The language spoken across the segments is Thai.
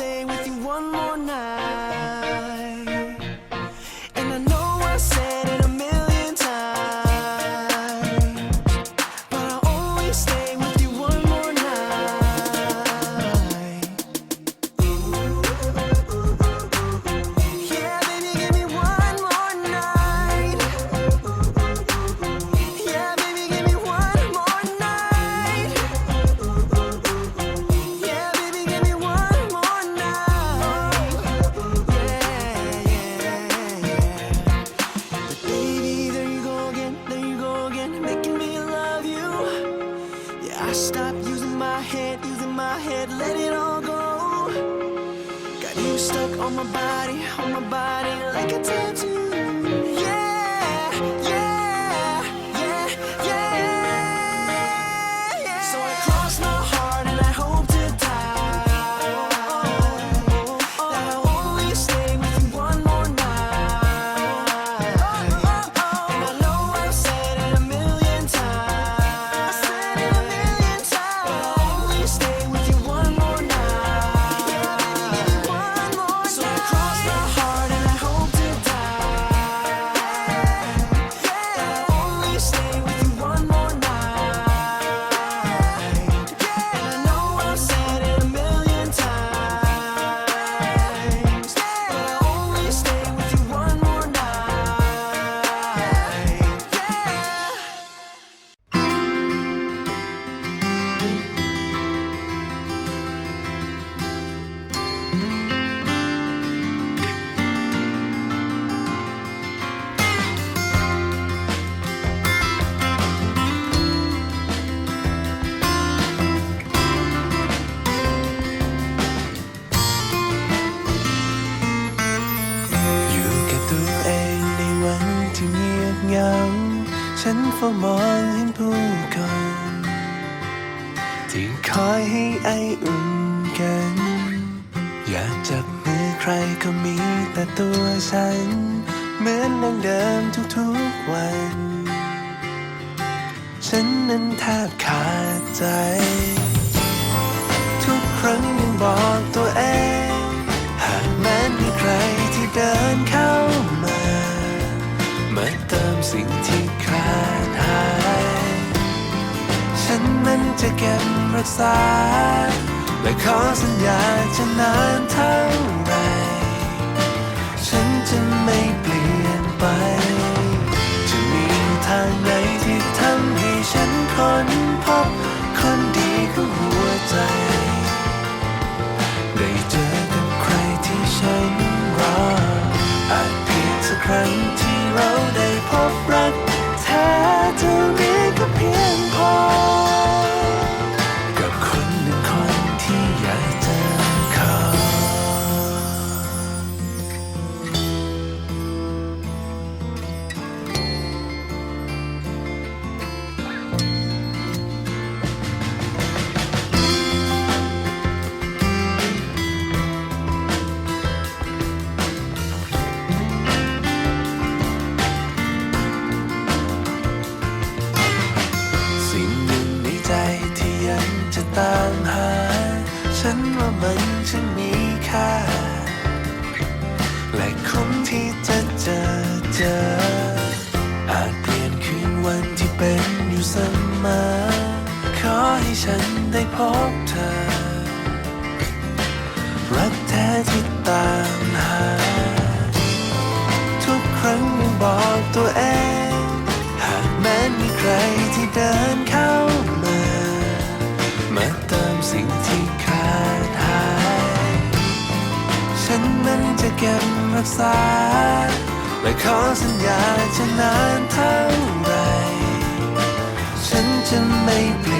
stay with you one more I stopped using my head, using my head, let it all go. Got you stuck on my body, on my body like a tattoo. Yeah, ฉัน เหมือนดังเดิมทุกๆวัน ฉันนั้นแทบขาดใจ ทุกครั้งยังบอกตัวเอง หากแม้มีใครที่เดินเข้ามา มาเติมสิ่งที่ขาดหาย ฉันนั้นจะเก็บรักษา และขอสัญญาจะนานเท่าไหร ฉันจะไม่เปลี่ยนไป จะมีทางไหนที่ทำให้ฉันค้นพบคนดีของหัวใจ ได้เจอกับใครที่ฉันรออาจเพียงสักครั้งที่เราได้พบรักแท้เท่านี้ก็เพียง รักษา และขอสัญญาจะนานเท่าไร ฉันจะไม่เปลี่ยน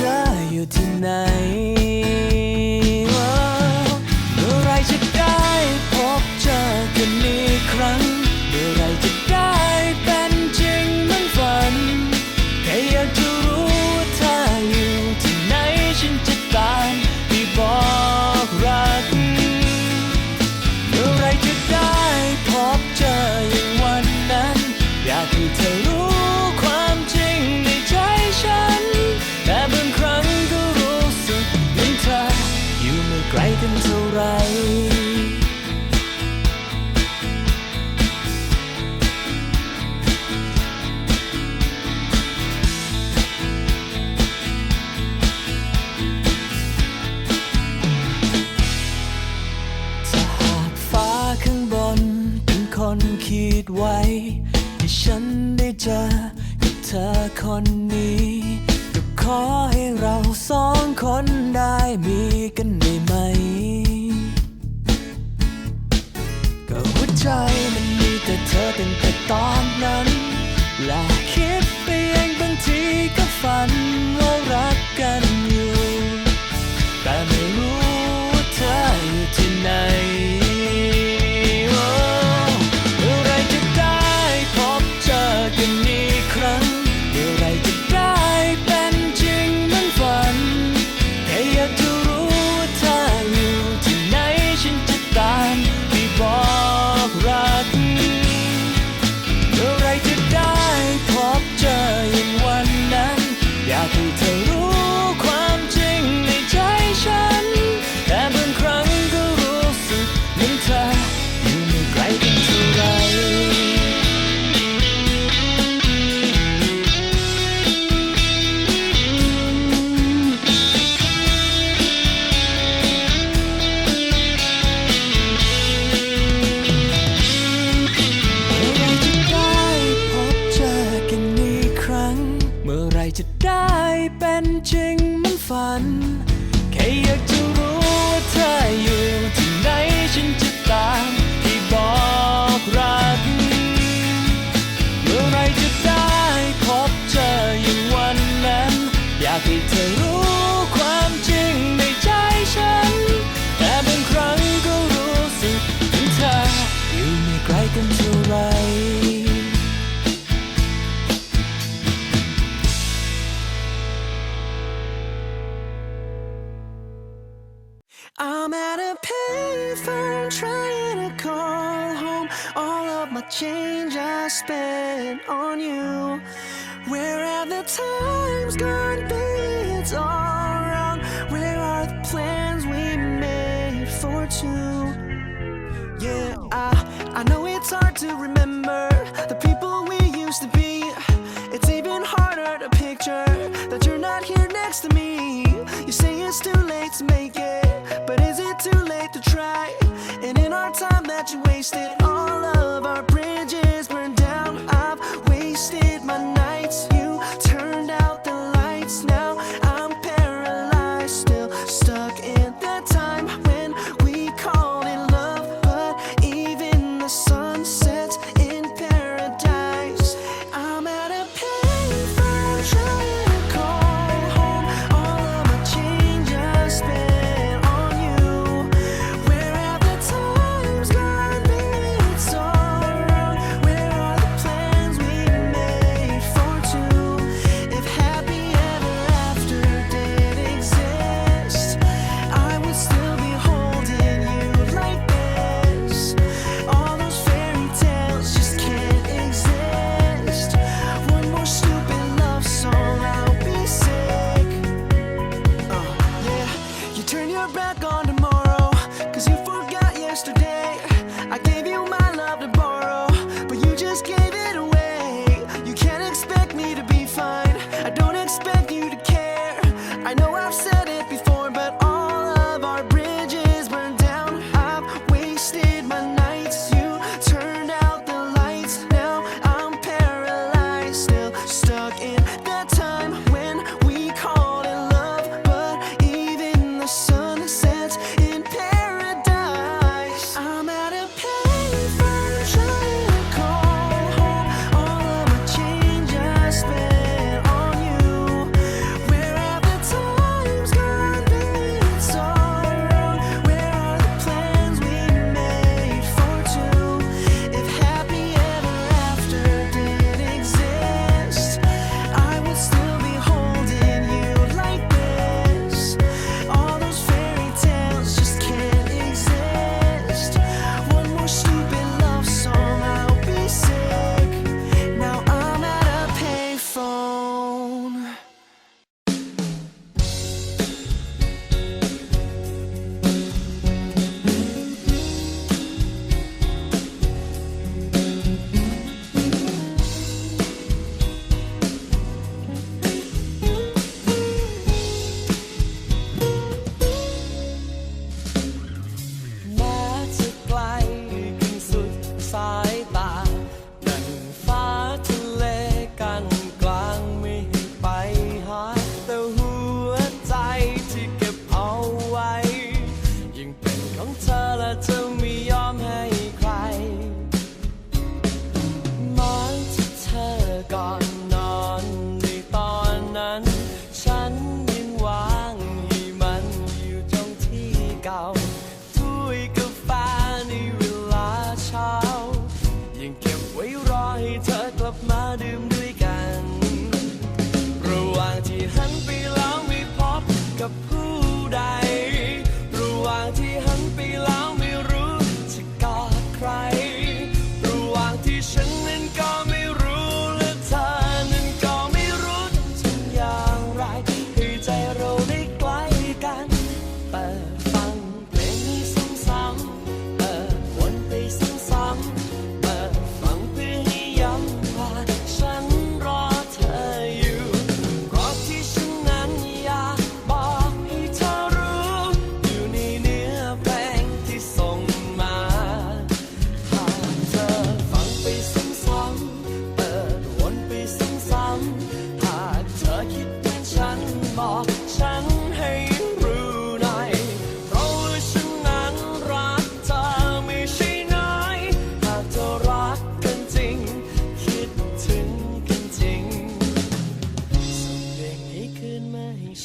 ธออยู่ที่ไหนเมื่อไรจะได้พบเจอกันอีกครั้ง ขีดไว้ ให้ฉันได้เจอกับเธอคนนี้ก็ขอให้เราสองคนได้มีกันได้ไหม ก็หัวใจมันมีแต่เธอเป็นแต่ตอนนั้น และคิดไปเองบางทีก็ฝัน I'm at a payphone trying to call home. All of my change I spent on you. Where have the times gone? Baby, it's all wrong. Where are the plans we made for two? Yeah, I I know it's hard to remember the people we used to be. wasted.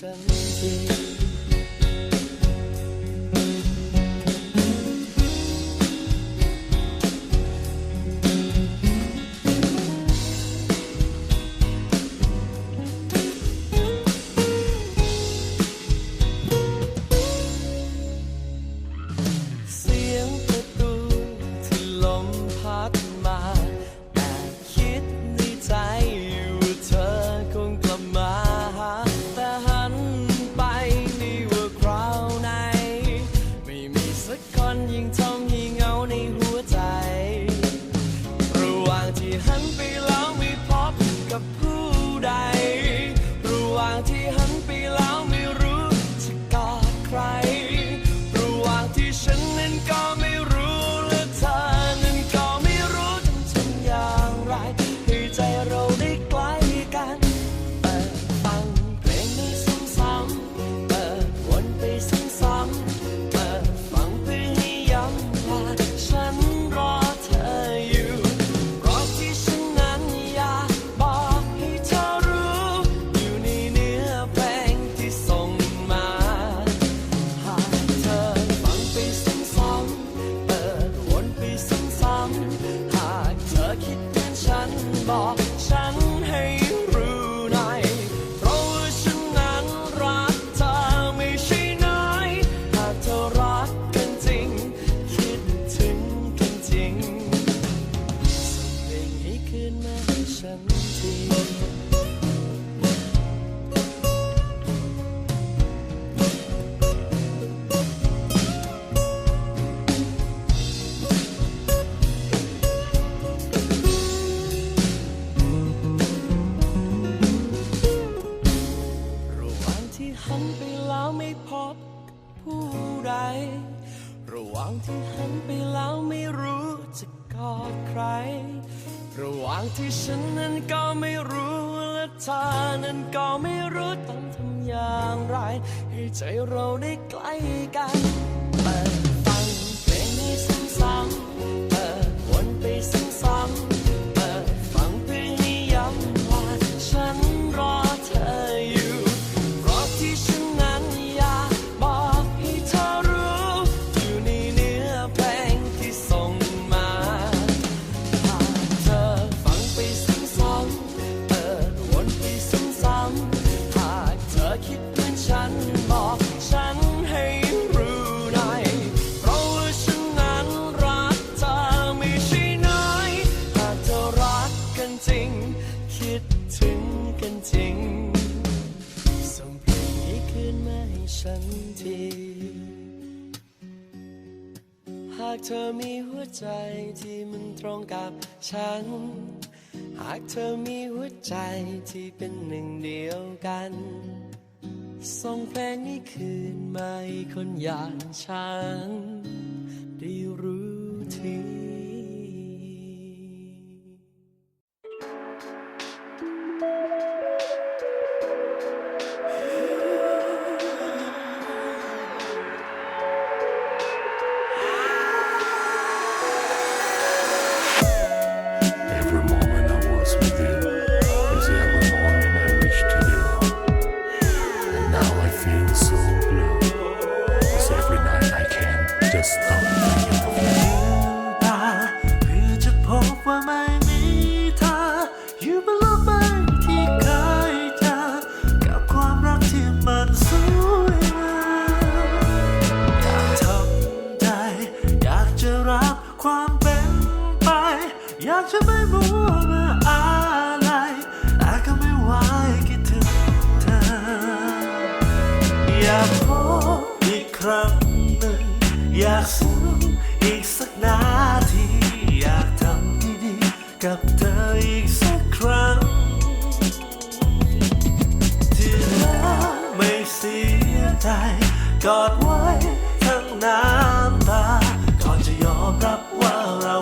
身体 ที่ฉันนั้นก็ไม่รู้และเธอนั้นก็ไม่รู้ต้องทำอย่างไร ให้ใจเราได้ใกล้กัน ธอมีหัวใจที่มันตรงกับฉัน หากเธอมีหัวใจที่เป็นหนึ่งเดียวกัน ส่งเพลงนี้คืนมาให้คนอย่างฉัน ได้รู้ที กอดไว้ทั้งน้ำตาก่อนจะยอมรับว่าเรา